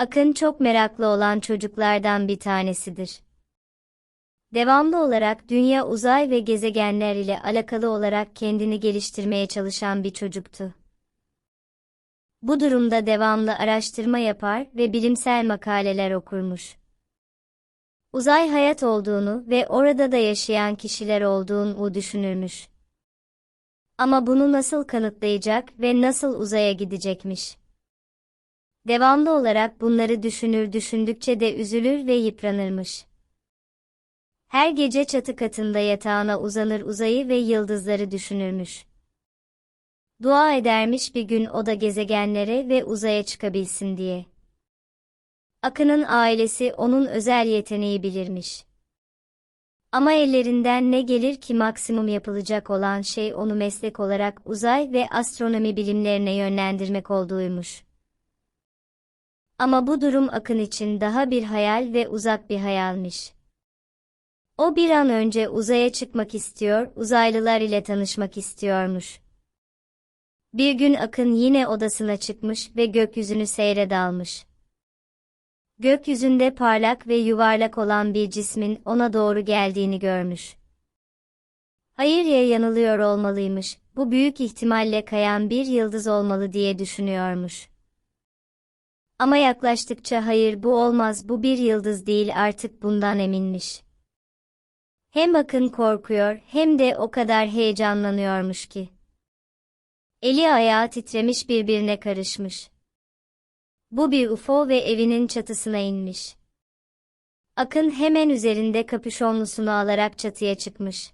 Akın çok meraklı olan çocuklardan bir tanesidir. Devamlı olarak dünya uzay ve gezegenler ile alakalı olarak kendini geliştirmeye çalışan bir çocuktu. Bu durumda devamlı araştırma yapar ve bilimsel makaleler okurmuş. Uzay hayat olduğunu ve orada da yaşayan kişiler olduğunu düşünürmüş. Ama bunu nasıl kanıtlayacak ve nasıl uzaya gidecekmiş? Devamlı olarak bunları düşünür düşündükçe de üzülür ve yıpranırmış. Her gece çatı katında yatağına uzanır uzayı ve yıldızları düşünürmüş. Dua edermiş bir gün o da gezegenlere ve uzaya çıkabilsin diye. Akın'ın ailesi onun özel yeteneği bilirmiş. Ama ellerinden ne gelir ki maksimum yapılacak olan şey onu meslek olarak uzay ve astronomi bilimlerine yönlendirmek olduğuymuş. Ama bu durum Akın için daha bir hayal ve uzak bir hayalmiş. O bir an önce uzaya çıkmak istiyor, uzaylılar ile tanışmak istiyormuş. Bir gün Akın yine odasına çıkmış ve gökyüzünü seyre dalmış. Gökyüzünde parlak ve yuvarlak olan bir cismin ona doğru geldiğini görmüş. Hayır ya yanılıyor olmalıymış, bu büyük ihtimalle kayan bir yıldız olmalı diye düşünüyormuş. Ama yaklaştıkça hayır bu olmaz bu bir yıldız değil artık bundan eminmiş. Hem Akın korkuyor hem de o kadar heyecanlanıyormuş ki. Eli ayağı titremiş birbirine karışmış. Bu bir UFO ve evinin çatısına inmiş. Akın hemen üzerinde kapüşonlusunu alarak çatıya çıkmış.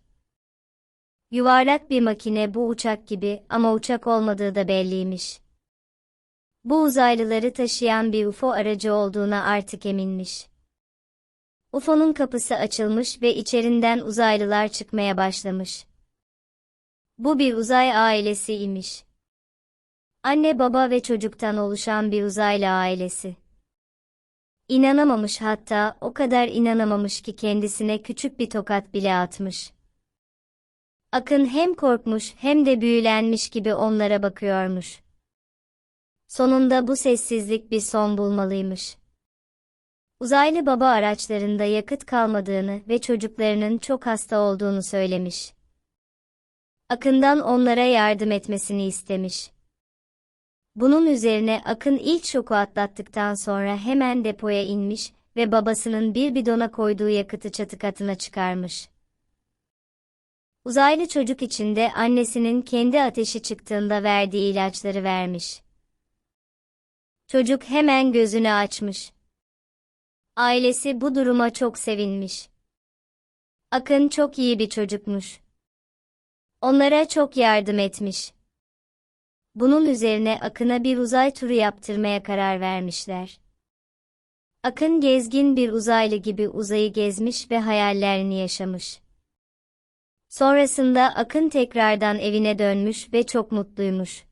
Yuvarlak bir makine bu uçak gibi ama uçak olmadığı da belliymiş. Bu uzaylıları taşıyan bir UFO aracı olduğuna artık eminmiş. UFO'nun kapısı açılmış ve içerinden uzaylılar çıkmaya başlamış. Bu bir uzay ailesiymiş. Anne baba ve çocuktan oluşan bir uzaylı ailesi. İnanamamış hatta o kadar inanamamış ki kendisine küçük bir tokat bile atmış. Akın hem korkmuş hem de büyülenmiş gibi onlara bakıyormuş. Sonunda bu sessizlik bir son bulmalıymış. Uzaylı baba araçlarında yakıt kalmadığını ve çocuklarının çok hasta olduğunu söylemiş. Akın'dan onlara yardım etmesini istemiş. Bunun üzerine Akın ilk şoku atlattıktan sonra hemen depoya inmiş ve babasının bir bidona koyduğu yakıtı çatı katına çıkarmış. Uzaylı çocuk için de annesinin kendi ateşi çıktığında verdiği ilaçları vermiş. Çocuk hemen gözünü açmış. Ailesi bu duruma çok sevinmiş. Akın çok iyi bir çocukmuş. Onlara çok yardım etmiş. Bunun üzerine Akın'a bir uzay turu yaptırmaya karar vermişler. Akın gezgin bir uzaylı gibi uzayı gezmiş ve hayallerini yaşamış. Sonrasında Akın tekrardan evine dönmüş ve çok mutluymuş.